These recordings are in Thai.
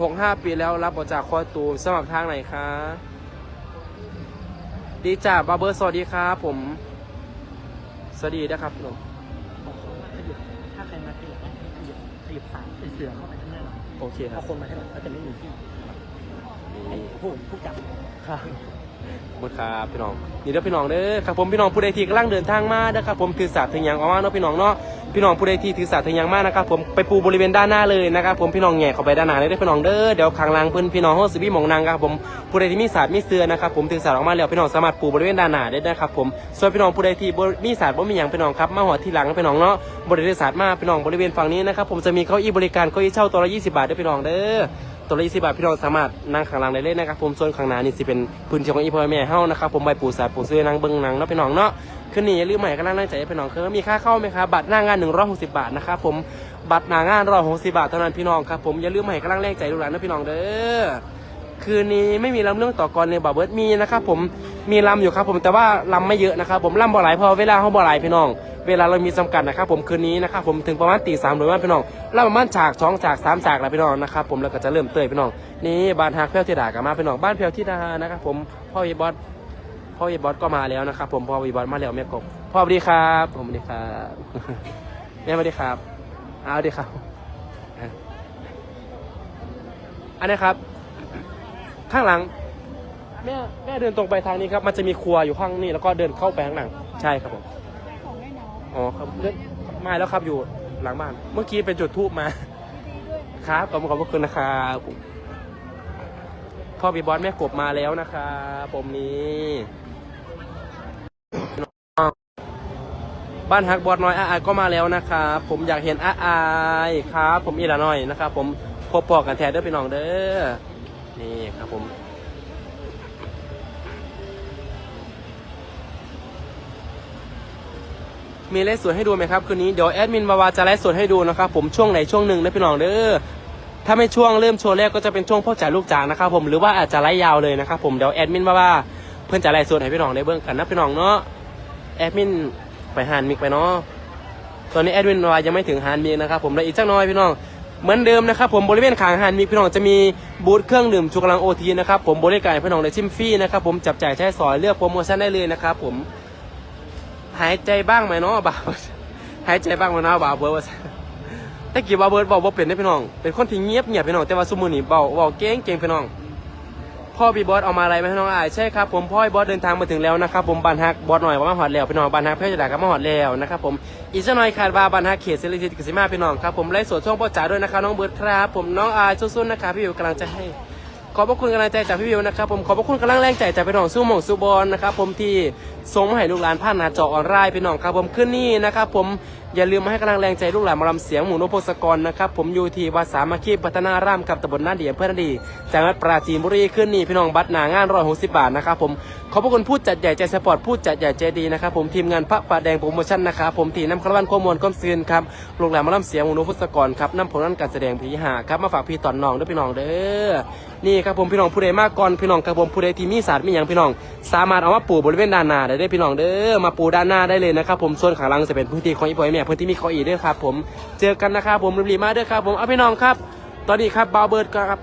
หกห้าปีแล้วรับบทจากคอตูมสมัครทางไหนคะ ดีจ้าบาร์เบอร์สวัสดีครับผม สวัสดีนะครับพี่น้องบอกเขาว่าขยับถ้าใครมาขยับต้องขยับขยับสายเป็นเสือเข้าไปข้างหน้าเราโอเคคพรัอบคนมาให้เราจะไม่มีที่ให้ผู้ผู้จับครับ ขอบคุณครับพี่น้องนี่เด้อพี่น้องเด้อครับผมพี่น้องผู้ใดที่กำลังเดินทางมาเด้อครับผมถือสาถึงยังออกมาเนาะพี่น้องเนาะพี่น้องผู้ใดที่ถือสาถึงยังมานะครับผมไปปูบริเวณด้านหน้าเลยนะครับผมพี่น้องแหง่เข้าไปด้านหน้าเลยเด้อพี่น้องเด้อเดี๋ยวข้างล่างเพิ่นพี่น้องเฮาสิมีมองนางครับผมผู้ใดที่มีศาสตร์มีเสือนะครับผมถือสาออกมาแล้วพี่น้องสามารถปูบริเวณด้านหน้าได้นะครับผมส่วนพี่น้องผู้ใดที่มีศาสตร์บ่มีหยังพี่น้องครับมาหอดที่หลังพี่น้องเนาะบริเวณศาสตร์มาพี่น้องบริเวณฝั่งนี้นะครับผมจะมีเก้าอี้บริการเก้าอี้เช่าตัวละ20 บาทเด้อพี่น้องเด้อ ตัวละ20บาทพี่น้องสามารถนั่งข้างหล่างได้เลยนะครับผมส่วนข้างหน้านี่สิเป็นพื้นที่ของอีพ่อแม่เฮานะครับผมใบปูสาปูซื้อนั่งเบิ้งนังเนาะพี่น้องเนาะขึ้นนี่อย่าลืมใหม่ก็นั่งนั่งใจพี่น้องคือมีค่าเข้าไหมครับบัตรหน้างาน160บาทนะครับผมบัตรหน้างาน160บาทเท่านั้นพี่น้องครับผมอย่าลืมใหม่ก็นั่งแรงใจดูหลานนะพี่น้องเด้อคืนนี้ไม่มีลำเรื่องต่อกรในบาเบิร์ดมีนะครับผม มีลำอยู่ครับผมแต่ว่าลำไม่เยอะนะครับผมลำบ่หลายเพอเวลาเขาบ่หลายพี่น้อง เวลาเรามีจำกัดนะครับผมคืนนี้นะครับผมถึงประมาณตีสามโดยว่าพี่น้องเราประมาณฉากสองฉากสามฉากแล้วพี่น้องนะครับผมแล้วก็จะเริ่มเตยพี่น้องนี่บ้านฮักเพียวที่ดากันมาพี่น้องบ้านเพียวที่ดานะครับผมพ่อวีบอสพ่อวีบอสก็มาแล้วนะครับผมพ่อวีบอสมาแล้วแม่กบพ่อสวัสดีครับ ผมสวัสดีครับแม่สวัสดีครับอ้าวสวัสดีครับ อันนี้ครับ ข้างหลัง แม่แม่เดินตรงไปทางนี้ครับ มันจะมีครัวอยู่ข้างนี้แล้วก็เดินเข้าไปข้างหลังใช่ครับผมของให้น้องอ๋อครับเลื่อนมาแล้วครับอยู่หลังบ้าน เมื่อกี้เป็นจุดทูบมาดีด้วยนะครับขอบคุณขอบคุณนะครับพ่อบีบอสแม่กบมาแล้วนะครับผมนี้บ้านฮักบอสน้อยอาอายก็มาแล้วนะครับผมอยากเห็นอาอายครับ ผมอีละน้อยนะครับ ผมพบปอกันแทนเด้อพี่น้องเด้อนี่ครับผม มีไลฟ์สดให้ดูไหมครับคืนนี้เดี๋ยวแอดมินวาวาจะไลฟ์สดให้ดูนะครับผมช่วงไหนช่วงหนึ่งนะพี่น้องเด้อถ้าไม่ช่วงเริ่มโชว์แรกก็จะเป็นช่วงพ่อจ่ายลูกจ่านะครับผมหรือว่าอาจจะไลฟ์ยาวเลยนะครับผมเดี๋ยวแอดมินวาวาเพื่อนจะไลฟ์สดให้พี่น้องได้เบิ่งกันนะพี่น้องเนาะแอดมินไปหานมิกไปเนาะตอนนี้แอดมินวาวายังไม่ถึงหานมิกนะครับผมแล้วอีกสักน้อยพี่น้องเหมือนเดิมนะครับผมบริเวณขางหานมิกพี่น้องจะมีบูธเครื่องดื่มชูกำลังโอทีนะครับผมบริการพี่น้องได้ชิมฟรีนะครับผมจับจ่ายใช้สอยเลือกโปรโมชั่นได้เลยนะครับผม หายใจบ้างไหมเนาะบ่าวหายใจบ้างไหมเนาะบ่าวเบิร์ดว่าแต่กี่บ่าวเบิร์ดบอกว่าเป็นได้พี่น้อง เป็นคนที่เงียบเงียบพี่น้องแต่ว่าสมมุนนี่เบาเบาเก่งเก่งพี่น้องพ่อบีบอสเอามาอะไรไหมพี่น้องอายใช่ครับผมพ่อบีบอสเดินทางมาถึงแล้วนะครับผมบานฮักบอสหน่อยว่ามาหอดแล้วพี่น้องบานฮักเพื่อจะด่ากับมาหอดแล้วนะครับผมอีกสักหน่อยคาดว่าบานฮักเขตเซรีทิตกสิมาพี่น้องครับผมไล่สดช่วงพ่อจ๋าด้วยนะครับน้องเบิร์ดครับ ผมน้องอายสู้ๆนะครับพี่วิวกำลังจะให้ ขอบพระคุณกำลังใจจากพี่วิวนะครับผมขอบพระคุณกำลังแรงใจจากพี่น้องสู้หม่องสู้บอลนะครับผมที่ส่งมาให้ลูกหลานผ่านหน้าจอออนไลน์พี่น้องครับผมขึ้นนี่นะครับผม อย่าลืมมาให้กำลังแรงใจลูกหลานมาลำเสียงหมูนพพศกรนะครับ ผมยูทีวัดสามัคคีพัฒนารามกับตำบลนาเดียเพื่อนดีจังหวัดปราจีนบุรีขึ้นนี่พี่น้องบัตรหนางานร้อยหกสิบบาทนะครับผมขอบพระคุณผู้จัดใหญ่ใจสปอร์ตผู้จัดใหญ่ใจดีนะครับผมทีมงานพระป่าแดงโปรโมชั่นนะครับผมทีน้ำคารวันข้อมูลข้อมซืนครับลูกหลานมาลำเสียงหมูนพพศกรครับน้ำผลนั้นการแสดงผีหาครับมาฝากพี่ตอนน้องด้วยพี่น้องเด้อนี่ครับผมพี่น้องผู้ใดมากก่อนพี่น้องครับผมผู้ใดที่มีศาสตร์มีอย่างพี่น้อง สามารถเอามาปลูกบริเวณด้านหน้าได้พี่น้องเด้อมาปลูกด้านหน้าได้เลยนะครับผมส่วนข้างหลังจะเป็นพื้นที่ของอีพอยแม่พื้นที่มีเขาอีด้วยครับผมเจอกันนะครับผมรีบๆมาเด้อครับผมเอาพี่น้องครับ ตอนนี้ครับบาวเบิร์ดครับ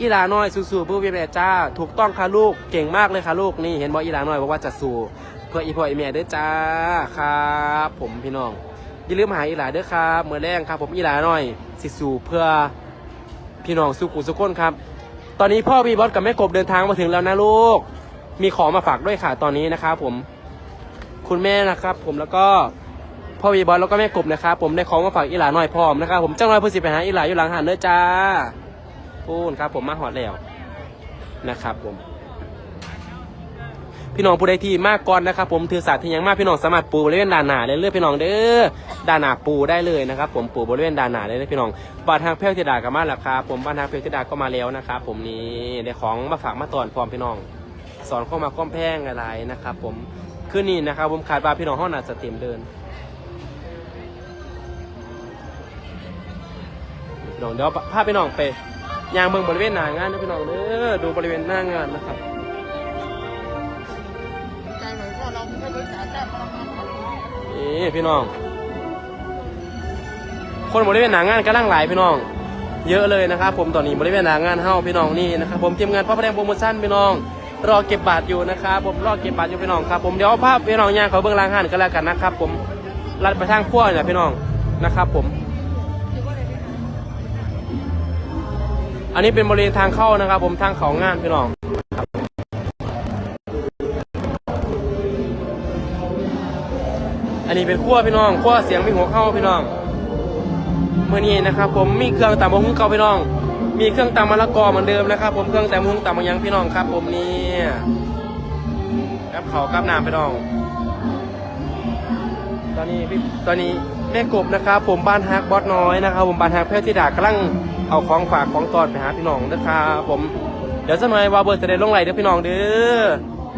อีหลาน้อยสู้ๆเพื่อเวียแม่จ้า ถูกต้องค่ะลูกเก่งมากเลยค่ะลูกนี่เห็นบอกอีหลาน้อยบอกว่าจะสู้เพื่ออีพอยแม่เด้อจ้าครับผมพี่น้องอย่าลืมหาอีหลาเด้อครับเมื่อแรงครับ ผมอีหลาน้อยสิสู้เพื่อพี่น้องสุขุสุขคนครับ ตอนนี้พ่อวีบอสกับแม่กบเดินทางมาถึงแล้วนะลูก มีของมาฝากด้วยค่ะตอนนี้นะครับผม คุณแม่นะครับ ผมแล้วก็ พ่อวีบอสแล้วก็แม่กบนะครับผมได้ของมาฝากอีหลาหน่อยพร้อมนะครับผมจ้างน้อยเพื่อสิไปหาอีหลาอยู่หลังหันเด้อจ้าพูนครับ ผมมาหอดแล้วนะครับผม พี่น้องผู้ใดที่มากก่อนนะครับ ผมถือศาสตร์ที่ยังมากพี่น้องสามารถปูบริเวณด้านหน้าได้เลยพี่น้องเด้อด้านหน้าปูได้เลยนะครับ ผมปูบริเวณด้านหน้าได้เลยพี่น้องบ้านทางเพลธิดาก็มาแล้วครับผมบ้านทางเพลธิดาก็มาแล้วนะครับผมนี่ได้ของมาฝากมาตอนพร้อมพี่น้อง สอนเข้ามาค้อมแพงอะไรนะครับ ผมคืนนี้นะครับ ผมขาดบาพี่น้องห้องนาจะเต็มเดิน พี่น้องเดี๋ยวพาพี่น้องไปยางเมืองบริเวณหน้างานนะพี่น้องเด้อดูบริเวณหน้างานนะครับนี่พี่น้อง คนบริเวณหน้างานกำลังหลายพี่น้อง เยอะเลยนะครับ ผมตอนนี้บริเวณหน้างานเฮ้าพี่น้องนี่นะครับผมทีมงานพ่อประแดงโปรโมชั่นพี่น้องรอเก็บบัตรอยู่นะครับผมรอเก็บบัตรอยู่พี่น้องครับผมเดี๋ยวภาพพี่น้องย่างเขาเบื้องล่างหันกันแล้วกันนะครับ ผมลัดไปทางขั้วเนี่ยพี่น้องนะครับ ผม อันนี้เป็นบริเวณทางเข้านะครับ ผมทางเขางานพี่น้องอันนี้เป็นขั้วพี่น้องขั้วเสียงมีหัวเข้าพี่น้องเมื่อนี้นะครับ ผมมีเครื่องตำมะฮุ้งเก่าพี่น้อง มีเครื่องตำมะละกอเหมือนเดิมนะครับ ผมเครื่องตำมะฮุ้งตำมะยังพี่น้องครับ ผมนี่กับเขากับน้ำพี่น้อง ตอนนี้พี่ตอนนี้ แม่กบนะครับผมบ้านฮักบอสน้อยนะครับ ผมบ้านฮักเพชรธิดากลังเอาของฝากของตอนไปหาพี่น้องนะครับผมเดี๋ยวสักหน่อยวาเบิร์ตจะได้ลงไลเด้อพี่น้องเด้อ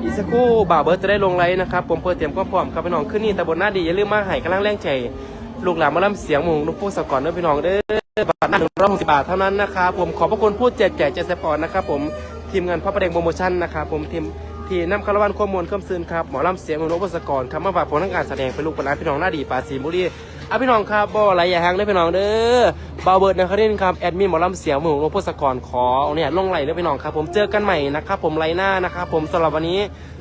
อีกสักครู่บ่าวเบิร์ตจะได้ลงไลน์นะครับผมเพื่อเตรียมความพร้อมครับพี่น้องขึ้นนี่แต่บนหน้าดีอย่าลืมมาให้กำลังแรงใจลูกหลานมาล่ำเสียงมงลูกผู้สก่อนเด้อพี่น้องเด้อบัตรหนึ่งร้อยหกสิบบาทเท่านั้นนะครับผมขอบพระคุณผู้แจกแจกแจกสปอร์ตนะครับผมทีมงานพระประแดงโปรโมชั่นนะครับผมทีมที่นำคารวันข้อมูลข้อมซืนครับหมอลำเสียงของนกวศกรคำมาฝากผลทางการแสดงเป็นลูกเป็นหลานพี่น้องหน้าดีปราสีบุรี อะพี่น้องครับบ่อะไรอย่าห่างเลยพี่น้องเด้อบาเบิร์ดนะครับนี่ครับแอดมินหมอลำเสียงของนกวศกรขอเนี่ยลงไหลเลยพี่น้องครับผมเจอกันใหม่นะครับผมไลหน้านะครับผมสำหรับวันนี้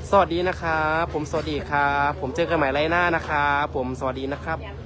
สวัสดีนะครับผมสวัสดีครับผมเจอกันใหม่ไลหน้านะครับผมสวัสดีนะครับ